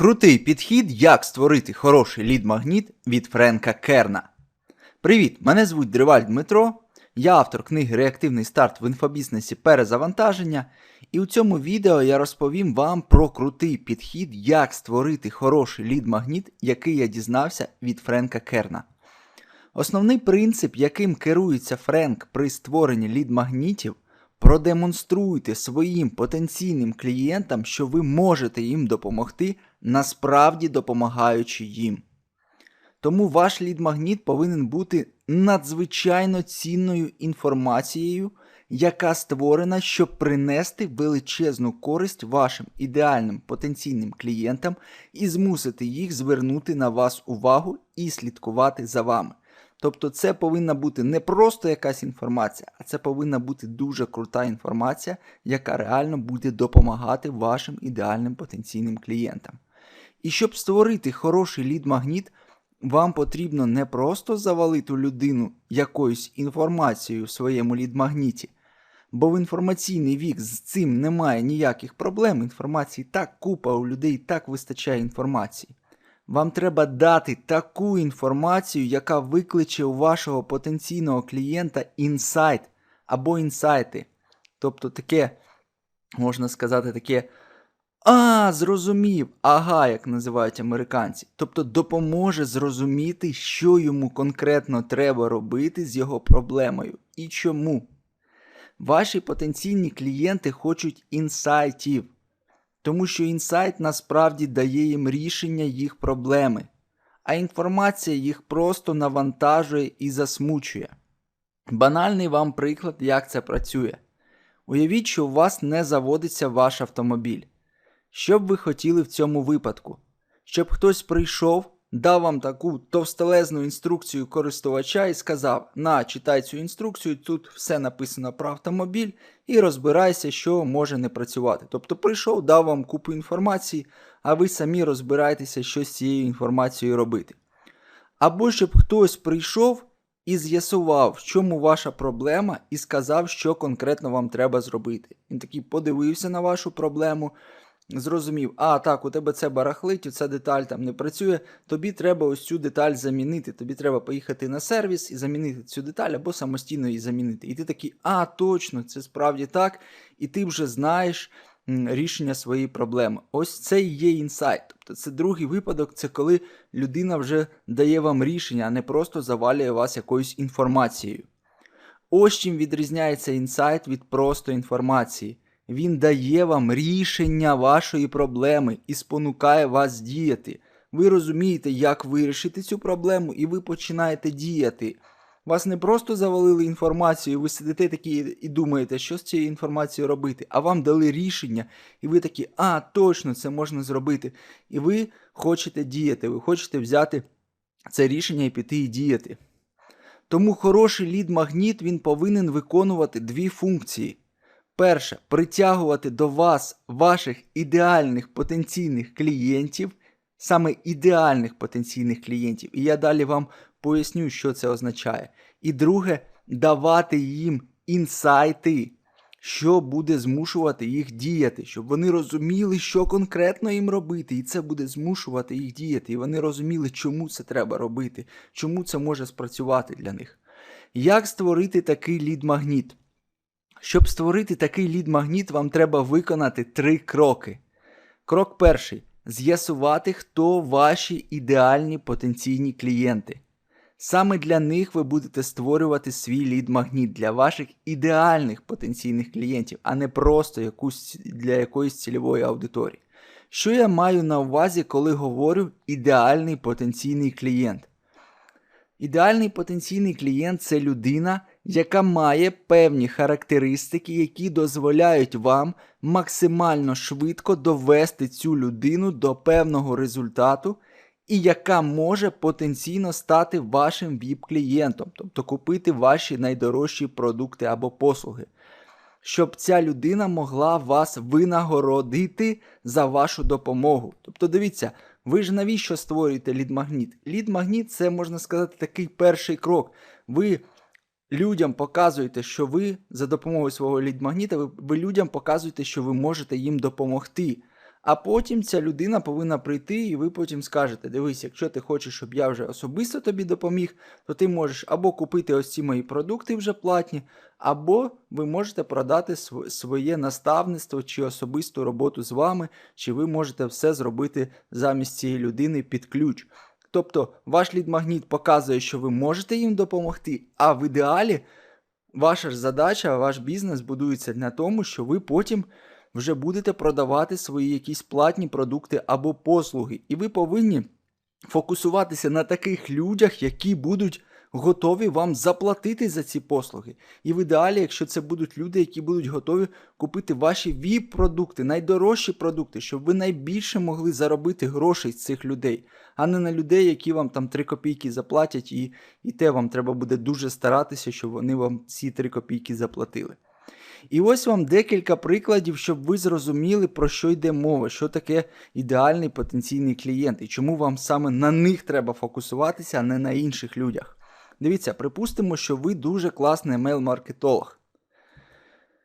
Крутий підхід, як створити хороший лід-магніт від Френка Керна. Привіт! Мене звуть Дриваль Дмитро. Я автор книги Реактивний старт в інфобізнесі перезавантаження. І у цьому відео я розповім вам про крутий підхід, як створити хороший лід-магніт, який я дізнався від Френка Керна. Основний принцип, яким керується Френк при створенні лід-магнітів, продемонструйте своїм потенційним клієнтам, що ви можете їм допомогти, насправді допомагаючи їм. Тому ваш лід-магніт повинен бути надзвичайно цінною інформацією, яка створена, щоб принести величезну користь вашим ідеальним потенційним клієнтам і змусити їх звернути на вас увагу і слідкувати за вами. Тобто це повинна бути не просто якась інформація, а це повинна бути дуже крута інформація, яка реально буде допомагати вашим ідеальним потенційним клієнтам. І щоб створити хороший лід-магніт, вам потрібно не просто завалити людину якоюсь інформацією в своєму лід-магніті, бо в інформаційний вік з цим немає ніяких проблем. Інформації так купа у людей так вистачає інформації. Вам треба дати таку інформацію, яка викличе у вашого потенційного клієнта інсайт або інсайти. Тобто таке, можна сказати, таке. А, зрозумів, ага, як називають американці. Тобто допоможе зрозуміти, що йому конкретно треба робити з його проблемою і чому. Ваші потенційні клієнти хочуть інсайтів, тому що інсайт насправді дає їм рішення їх проблеми, а інформація їх просто навантажує і засмучує. Банальний вам приклад, як це працює. Уявіть, що у вас не заводиться ваш автомобіль. Що б ви хотіли в цьому випадку? Щоб хтось прийшов, дав вам таку товстелезну інструкцію користувача і сказав: На, читай цю інструкцію, тут все написано про автомобіль, і розбирайся, що може не працювати. Тобто прийшов, дав вам купу інформації, а ви самі розбираєтеся, що з цією інформацією робити. Або щоб хтось прийшов і з'ясував, в чому ваша проблема, і сказав, що конкретно вам треба зробити. Він такий подивився на вашу проблему зрозумів, а так, у тебе це барахлить, ця деталь там не працює, тобі треба ось цю деталь замінити. Тобі треба поїхати на сервіс і замінити цю деталь або самостійно її замінити. І ти такий, а, точно, це справді так, і ти вже знаєш рішення своєї проблеми. Ось це і є інсайт. Тобто це другий випадок, це коли людина вже дає вам рішення, а не просто завалює вас якоюсь інформацією. Ось чим відрізняється інсайт від просто інформації. Він дає вам рішення вашої проблеми і спонукає вас діяти. Ви розумієте, як вирішити цю проблему, і ви починаєте діяти. Вас не просто завалили інформацію, ви сидите такі і думаєте, що з цією інформацією робити, а вам дали рішення, і ви такі, а, точно, це можна зробити. І ви хочете діяти, ви хочете взяти це рішення і піти і діяти. Тому хороший лід-магніт він повинен виконувати дві функції. Перше, притягувати до вас ваших ідеальних потенційних клієнтів, саме ідеальних потенційних клієнтів. І я далі вам поясню, що це означає. І друге, давати їм інсайти, що буде змушувати їх діяти, щоб вони розуміли, що конкретно їм робити, і це буде змушувати їх діяти. І вони розуміли, чому це треба робити, чому це може спрацювати для них. Як створити такий лід-магніт? Щоб створити такий лід-магніт, вам треба виконати три кроки. Крок перший з'ясувати, хто ваші ідеальні потенційні клієнти. Саме для них ви будете створювати свій лід-магніт для ваших ідеальних потенційних клієнтів, а не просто якусь, для якоїсь цільової аудиторії. Що я маю на увазі, коли говорю ідеальний потенційний клієнт? Ідеальний потенційний клієнт це людина, яка має певні характеристики, які дозволяють вам максимально швидко довести цю людину до певного результату, і яка може потенційно стати вашим ВІП-клієнтом, тобто купити ваші найдорожчі продукти або послуги. Щоб ця людина могла вас винагородити за вашу допомогу. Тобто, дивіться, ви ж навіщо створюєте лід-магніт? Лід-магніт це можна сказати такий перший крок. Ви людям показуєте, що ви за допомогою свого лід-магніта, ви, ви людям показуєте, що ви можете їм допомогти. А потім ця людина повинна прийти, і ви потім скажете: дивись, якщо ти хочеш, щоб я вже особисто тобі допоміг, то ти можеш або купити ось ці мої продукти вже платні, або ви можете продати св- своє наставництво чи особисту роботу з вами, чи ви можете все зробити замість цієї людини під ключ. Тобто ваш лід-магніт показує, що ви можете їм допомогти, а в ідеалі ваша ж задача, ваш бізнес будується на тому, що ви потім вже будете продавати свої якісь платні продукти або послуги. І ви повинні фокусуватися на таких людях, які будуть готові вам заплатити за ці послуги. І в ідеалі, якщо це будуть люди, які будуть готові купити ваші VIP-продукти, найдорожчі продукти, щоб ви найбільше могли заробити грошей з цих людей, а не на людей, які вам там 3 копійки заплатять, і, і те вам треба буде дуже старатися, щоб вони вам ці 3 копійки заплатили. І ось вам декілька прикладів, щоб ви зрозуміли, про що йде мова, що таке ідеальний потенційний клієнт і чому вам саме на них треба фокусуватися, а не на інших людях. Дивіться, припустимо, що ви дуже класний емейл-маркетолог.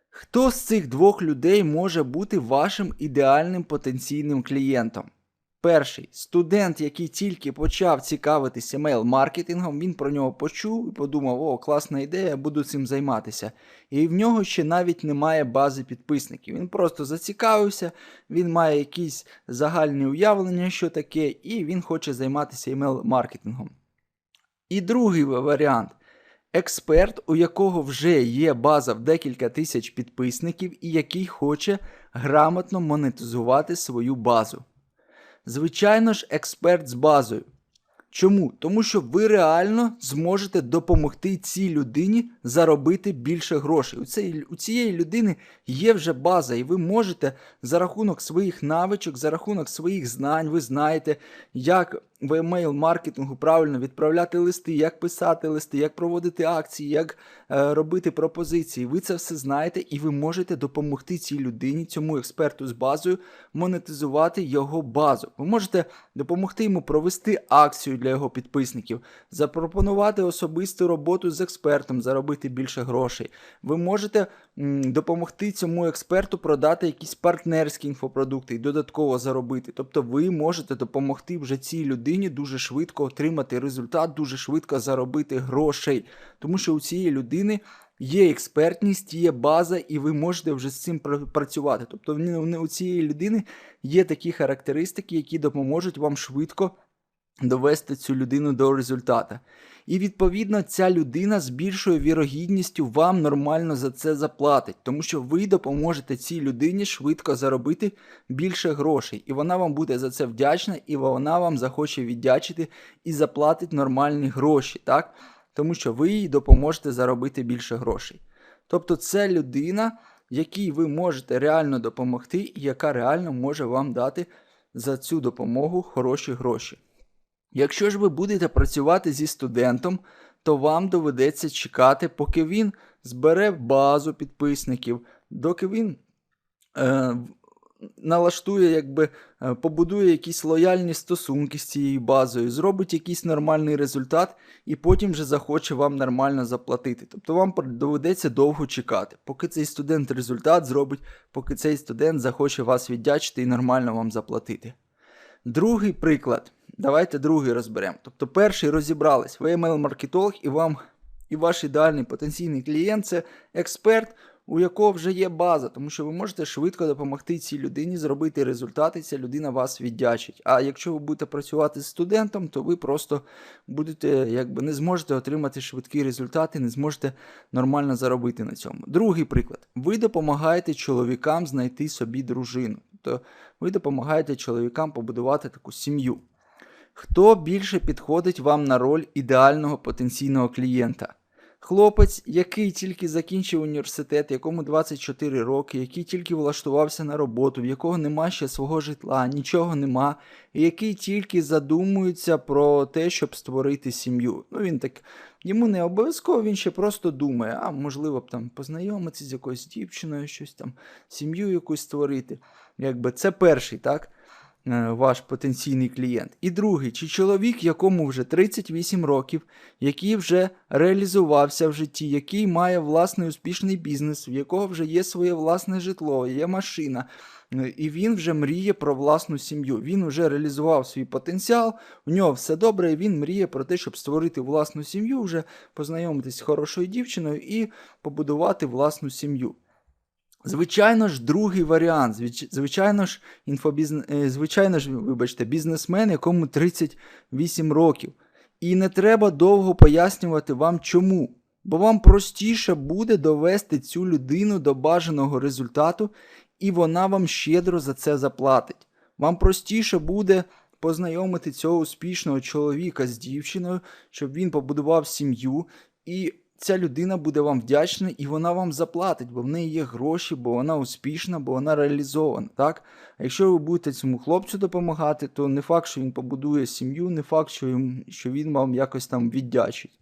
Хто з цих двох людей може бути вашим ідеальним потенційним клієнтом? Перший студент, який тільки почав цікавитися емейл-маркетингом, він про нього почув і подумав: о, класна ідея, буду цим займатися. І в нього ще навіть немає бази підписників. Він просто зацікавився, він має якісь загальні уявлення, що таке, і він хоче займатися емейл-маркетингом. І другий варіант. Експерт, у якого вже є база в декілька тисяч підписників і який хоче грамотно монетизувати свою базу. Звичайно ж, експерт з базою. Чому? Тому що ви реально зможете допомогти цій людині заробити більше грошей. У цієї, у цієї людини є вже база, і ви можете за рахунок своїх навичок, за рахунок своїх знань, ви знаєте, як в емейл-маркетингу правильно відправляти листи, як писати листи, як проводити акції, як е, робити пропозиції. Ви це все знаєте, і ви можете допомогти цій людині, цьому експерту з базою, монетизувати його базу. Ви можете допомогти йому провести акцію для його підписників, запропонувати особисту роботу з експертом, заробити більше грошей. Ви можете допомогти цьому експерту продати якісь партнерські інфопродукти і додатково заробити. Тобто ви можете допомогти вже цій людині дуже швидко отримати результат, дуже швидко заробити грошей. Тому що у цієї людини є експертність, є база, і ви можете вже з цим пр- працювати. Тобто у цієї людини є такі характеристики, які допоможуть вам швидко довести цю людину до результата. І відповідно ця людина з більшою вірогідністю вам нормально за це заплатить, тому що ви допоможете цій людині швидко заробити більше грошей, і вона вам буде за це вдячна, і вона вам захоче віддячити і заплатить нормальні гроші, так? Тому що ви їй допоможете заробити більше грошей. Тобто це людина, якій ви можете реально допомогти, і яка реально може вам дати за цю допомогу хороші гроші. Якщо ж ви будете працювати зі студентом, то вам доведеться чекати, поки він збере базу підписників, доки він е, налаштує, якби е, побудує якісь лояльні стосунки з цією базою, зробить якийсь нормальний результат, і потім вже захоче вам нормально заплатити. Тобто вам доведеться довго чекати, поки цей студент результат зробить, поки цей студент захоче вас віддячити і нормально вам заплатити. Другий приклад. Давайте другий розберемо. Тобто, перший розібрались. Ви емейл-маркетолог, і вам і ваш ідеальний потенційний клієнт це експерт, у якого вже є база, тому що ви можете швидко допомогти цій людині зробити результати, ця людина вас віддячить. А якщо ви будете працювати з студентом, то ви просто будете, якби не зможете отримати швидкі результати, не зможете нормально заробити на цьому. Другий приклад. Ви допомагаєте чоловікам знайти собі дружину. Тобто ви допомагаєте чоловікам побудувати таку сім'ю. Хто більше підходить вам на роль ідеального потенційного клієнта? Хлопець, який тільки закінчив університет, якому 24 роки, який тільки влаштувався на роботу, в якого нема ще свого житла, нічого нема, і який тільки задумується про те, щоб створити сім'ю. Ну він так, йому не обов'язково, він ще просто думає, а можливо б там познайомитися з якоюсь дівчиною, щось там, сім'ю якусь створити. Якби це перший, так? Е, Ваш потенційний клієнт. І другий, чи чоловік, якому вже 38 років, який вже реалізувався в житті, який має власний успішний бізнес, в якого вже є своє власне житло, є машина, е, і він вже мріє про власну сім'ю. Він вже реалізував свій потенціал, у нього все добре, і він мріє про те, щоб створити власну сім'ю, вже познайомитись з хорошою дівчиною і побудувати власну сім'ю. Звичайно ж, другий варіант. Звичайно ж, інфобізн... е, звичайно ж, вибачте, бізнесмен, якому 38 років. І не треба довго пояснювати вам чому. Бо вам простіше буде довести цю людину до бажаного результату, і вона вам щедро за це заплатить. Вам простіше буде познайомити цього успішного чоловіка з дівчиною, щоб він побудував сім'ю, і ця людина буде вам вдячна, і вона вам заплатить, бо в неї є гроші, бо вона успішна, бо вона реалізована. Так? А якщо ви будете цьому хлопцю допомагати, то не факт, що він побудує сім'ю, не факт, що, він вам якось там віддячить.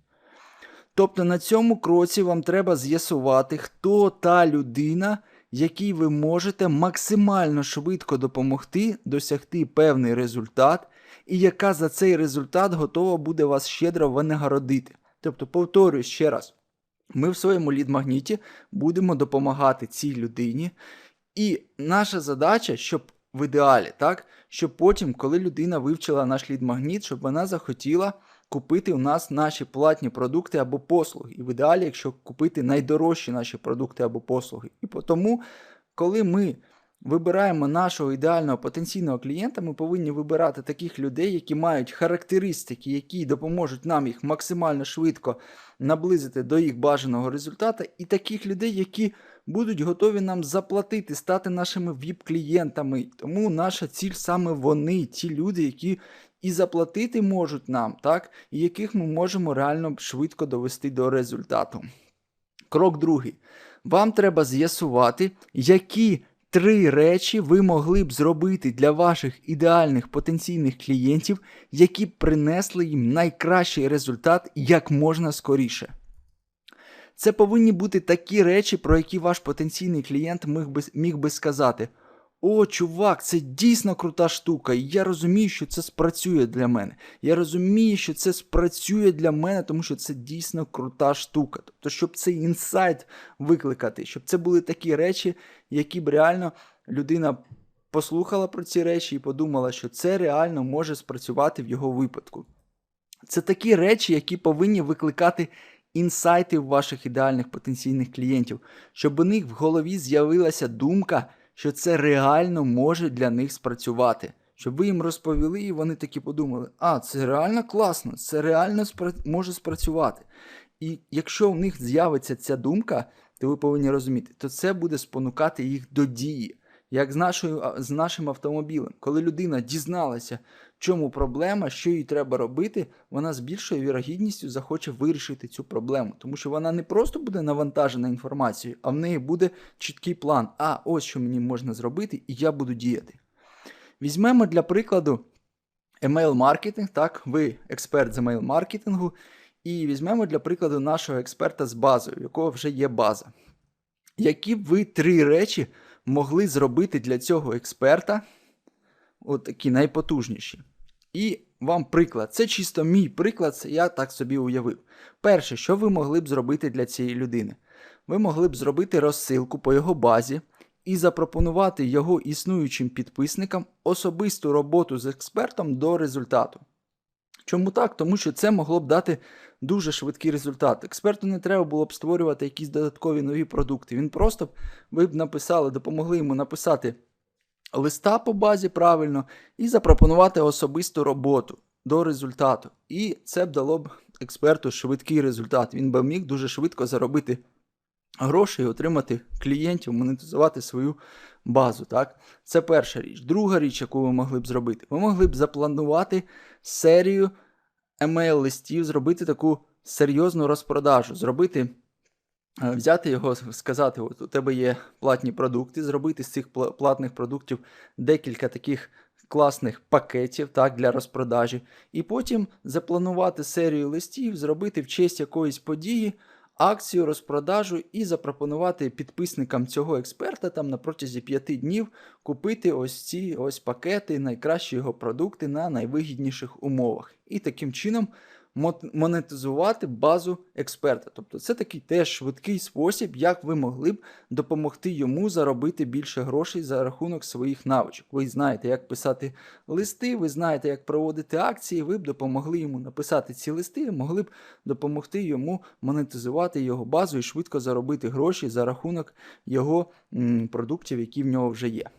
Тобто на цьому кроці вам треба з'ясувати, хто та людина, якій ви можете максимально швидко допомогти досягти певний результат, і яка за цей результат готова буде вас щедро винагородити. Тобто, повторюю ще раз, ми в своєму лід-магніті будемо допомагати цій людині, і наша задача, щоб в ідеалі, так, щоб потім, коли людина вивчила наш лід-магніт, щоб вона захотіла купити у нас наші платні продукти або послуги. І в ідеалі, якщо купити найдорожчі наші продукти або послуги. І тому, коли ми вибираємо нашого ідеального потенційного клієнта, ми повинні вибирати таких людей, які мають характеристики, які допоможуть нам їх максимально швидко наблизити до їх бажаного результату, і таких людей, які будуть готові нам заплатити, стати нашими ВІП-клієнтами. Тому наша ціль саме вони, ті люди, які і заплатити можуть нам, так, і яких ми можемо реально швидко довести до результату. Крок другий. Вам треба з'ясувати, які три речі ви могли б зробити для ваших ідеальних потенційних клієнтів, які б принесли їм найкращий результат як можна скоріше. Це повинні бути такі речі, про які ваш потенційний клієнт міг би, міг би сказати: О, чувак, це дійсно крута штука, і я розумію, що це спрацює для мене. Я розумію, що це спрацює для мене, тому що це дійсно крута штука. Тобто, щоб цей інсайт викликати, щоб це були такі речі, які б реально людина послухала про ці речі і подумала, що це реально може спрацювати в його випадку. Це такі речі, які повинні викликати інсайти в ваших ідеальних потенційних клієнтів, щоб у них в голові з'явилася думка, що це реально може для них спрацювати. Щоб ви їм розповіли, і вони такі подумали: а, це реально класно, це реально спра- може спрацювати. І якщо в них з'явиться ця думка, то ви повинні розуміти, то це буде спонукати їх до дії. Як з, нашою, з нашим автомобілем. Коли людина дізналася, чому проблема, що їй треба робити, вона з більшою вірогідністю захоче вирішити цю проблему. Тому що вона не просто буде навантажена інформацією, а в неї буде чіткий план. А, ось що мені можна зробити, і я буду діяти. Візьмемо для прикладу емейл-маркетинг. Так, ви експерт з емейл-маркетингу, і візьмемо для прикладу нашого експерта з базою, в якого вже є база. Які б ви три речі могли зробити для цього експерта, от такі найпотужніші. І вам приклад. Це чисто мій приклад, це я так собі уявив. Перше, що ви могли б зробити для цієї людини? Ви могли б зробити розсилку по його базі і запропонувати його існуючим підписникам особисту роботу з експертом до результату. Чому так? Тому що це могло б дати дуже швидкий результат. Експерту не треба було б створювати якісь додаткові нові продукти. Він просто ви б написали, допомогли йому написати листа по базі правильно і запропонувати особисту роботу до результату. І це б дало б експерту швидкий результат. Він би міг дуже швидко заробити гроші і отримати клієнтів, монетизувати свою базу. Так? Це перша річ. Друга річ, яку ви могли б зробити, ви могли б запланувати серію емейл-листів, зробити таку серйозну розпродажу, зробити. Е, Взяти його, сказати, от у тебе є платні продукти, зробити з цих платних продуктів декілька таких класних пакетів так, для розпродажі, і потім запланувати серію листів, зробити в честь якоїсь події акцію, розпродажу і запропонувати підписникам цього експерта там на протязі 5 днів купити ось ці ось пакети, найкращі його продукти на найвигідніших умовах. І таким чином монетизувати базу експерта. Тобто це такий теж швидкий спосіб, як ви могли б допомогти йому заробити більше грошей за рахунок своїх навичок. Ви знаєте, як писати листи, ви знаєте, як проводити акції, ви б допомогли йому написати ці листи, і могли б допомогти йому монетизувати його базу і швидко заробити гроші за рахунок його продуктів, які в нього вже є.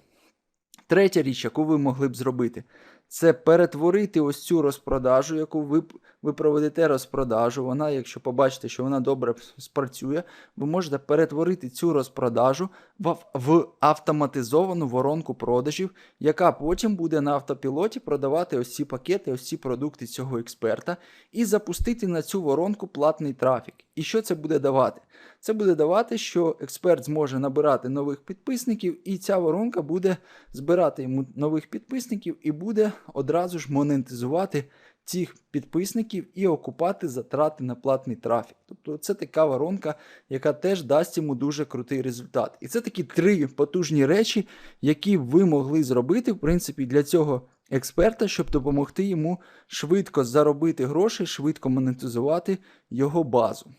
Третя річ, яку ви могли б зробити, це перетворити ось цю розпродажу, яку ви, ви проведете розпродажу. Вона, якщо побачите, що вона добре спрацює, ви можете перетворити цю розпродажу в, в автоматизовану воронку продажів, яка потім буде на автопілоті продавати ось ці пакети, ось ці продукти цього експерта, і запустити на цю воронку платний трафік. І що це буде давати? Це буде давати, що експерт зможе набирати нових підписників, і ця воронка буде збирати йому нових підписників і буде одразу ж монетизувати цих підписників і окупати затрати на платний трафік. Тобто це така воронка, яка теж дасть йому дуже крутий результат. І це такі три потужні речі, які ви могли зробити, в принципі, для цього експерта, щоб допомогти йому швидко заробити гроші, швидко монетизувати його базу.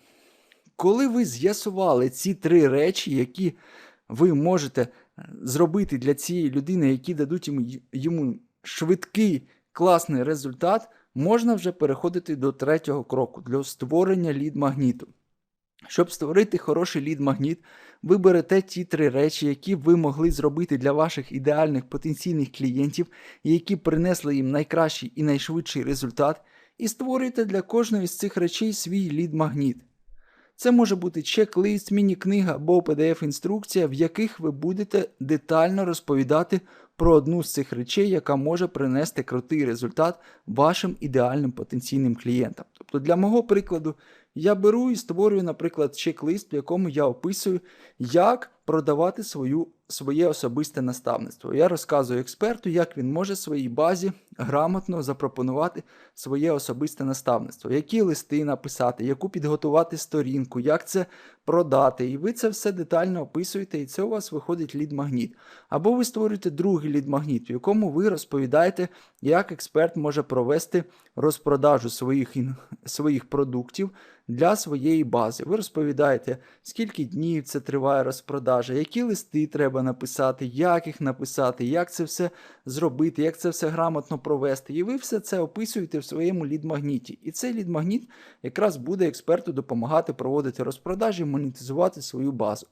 Коли ви з'ясували ці три речі, які ви можете е, зробити для цієї людини, які дадуть йому, йому швидкий класний результат, можна вже переходити до третього кроку для створення лід-магніту. Щоб створити хороший лід-магніт, ви берете ті три речі, які ви могли зробити для ваших ідеальних потенційних клієнтів, які принесли їм найкращий і найшвидший результат, і створюєте для кожної з цих речей свій лід-магніт. Це може бути чек-лист, міні-книга або PDF-інструкція, в яких ви будете детально розповідати про одну з цих речей, яка може принести крутий результат вашим ідеальним потенційним клієнтам. Тобто, для мого прикладу, я беру і створюю, наприклад, чек-лист, в якому я описую, як продавати свою, своє особисте наставництво. Я розказую експерту, як він може своїй базі грамотно запропонувати своє особисте наставництво, які листи написати, яку підготувати сторінку, як це продати. І ви це все детально описуєте, і це у вас виходить лід-магніт. Або ви створюєте другий лід-магніт, в якому ви розповідаєте, як експерт може провести розпродажу своїх, своїх продуктів для своєї бази. Ви розповідаєте, скільки днів це триває розпродажа, які листи треба написати, як їх написати, як це все зробити, як це все грамотно провести. І ви все це описуєте в своєму лід-магніті. І цей лід-магніт якраз буде експерту допомагати проводити розпродажі, монетизувати свою базу.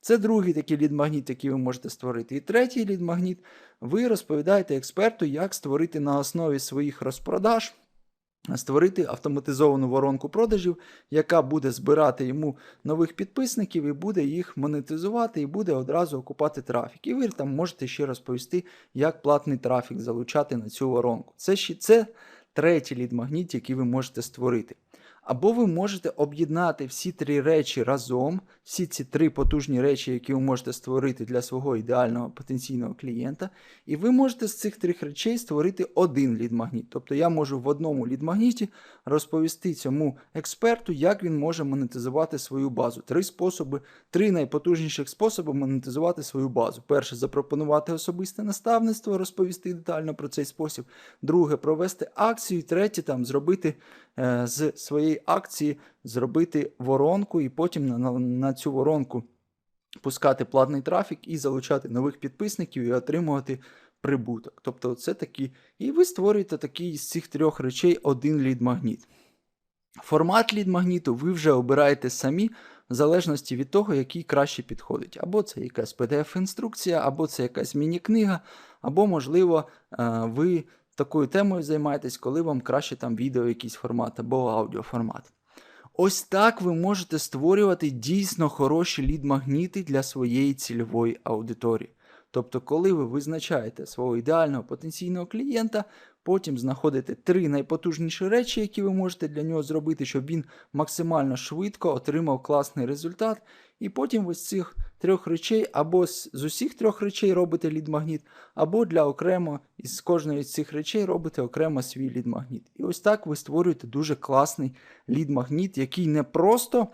Це другий такий лід-магніт, який ви можете створити. І третій лід-магніт, ви розповідаєте експерту, як створити на основі своїх розпродаж створити автоматизовану воронку продажів, яка буде збирати йому нових підписників і буде їх монетизувати, і буде одразу окупати трафік. І ви там можете ще розповісти, як платний трафік залучати на цю воронку. Це ще це третій лід-магніт, який ви можете створити. Або ви можете об'єднати всі три речі разом, всі ці три потужні речі, які ви можете створити для свого ідеального потенційного клієнта, і ви можете з цих трьох речей створити один лід-магніт. Тобто я можу в одному лід-магніті розповісти цьому експерту, як він може монетизувати свою базу. Три способи, три найпотужніших способи монетизувати свою базу. Перше запропонувати особисте наставництво, розповісти детально про цей спосіб. Друге провести акцію. І третє там зробити е, з своєї акції зробити воронку і потім на, на, цю воронку пускати платний трафік і залучати нових підписників і отримувати прибуток. Тобто, це такі. І ви створюєте такий з цих трьох речей один лід-магніт. Формат лід-магніту ви вже обираєте самі, в залежності від того, який краще підходить. Або це якась PDF-інструкція, або це якась міні-книга, або, можливо, е, ви такою темою займаєтесь, коли вам краще там відео якийсь формат або аудіоформат. Ось так ви можете створювати дійсно хороші лід-магніти для своєї цільової аудиторії. Тобто, коли ви визначаєте свого ідеального потенційного клієнта, потім знаходите три найпотужніші речі, які ви можете для нього зробити, щоб він максимально швидко отримав класний результат. І потім ви з цих трьох речей, або з, усіх трьох речей робите лід-магніт, або для окремо із кожної з цих речей робите окремо свій лід-магніт. І ось так ви створюєте дуже класний лід-магніт, який не просто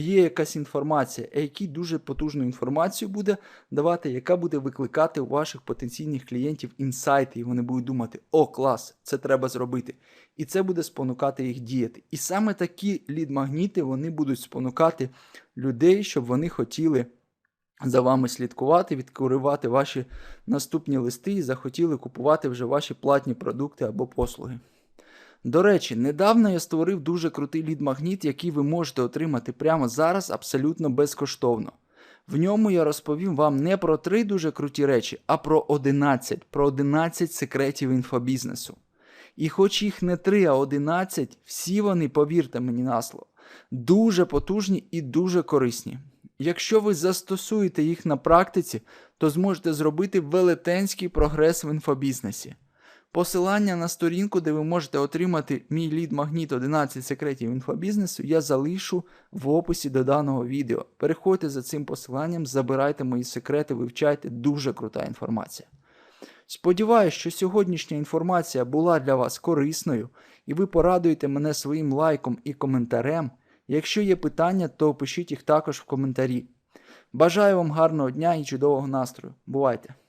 є якась інформація, який дуже потужну інформацію буде давати, яка буде викликати у ваших потенційних клієнтів інсайти, і вони будуть думати: о, клас, це треба зробити. І це буде спонукати їх діяти. І саме такі лід-магніти вони будуть спонукати людей, щоб вони хотіли за вами слідкувати, відкривати ваші наступні листи і захотіли купувати вже ваші платні продукти або послуги. До речі, недавно я створив дуже крутий лід-магніт, який ви можете отримати прямо зараз абсолютно безкоштовно. В ньому я розповім вам не про три дуже круті речі, а про 11, про 11 секретів інфобізнесу. І хоч їх не 3, а 11, всі вони, повірте мені на слово, дуже потужні і дуже корисні. Якщо ви застосуєте їх на практиці, то зможете зробити велетенський прогрес в інфобізнесі. Посилання на сторінку, де ви можете отримати мій лід-магніт 11 секретів інфобізнесу, я залишу в описі до даного відео. Переходьте за цим посиланням, забирайте мої секрети, вивчайте дуже крута інформація. Сподіваюсь, що сьогоднішня інформація була для вас корисною, і ви порадуєте мене своїм лайком і коментарем. Якщо є питання, то пишіть їх також в коментарі. Бажаю вам гарного дня і чудового настрою. Бувайте!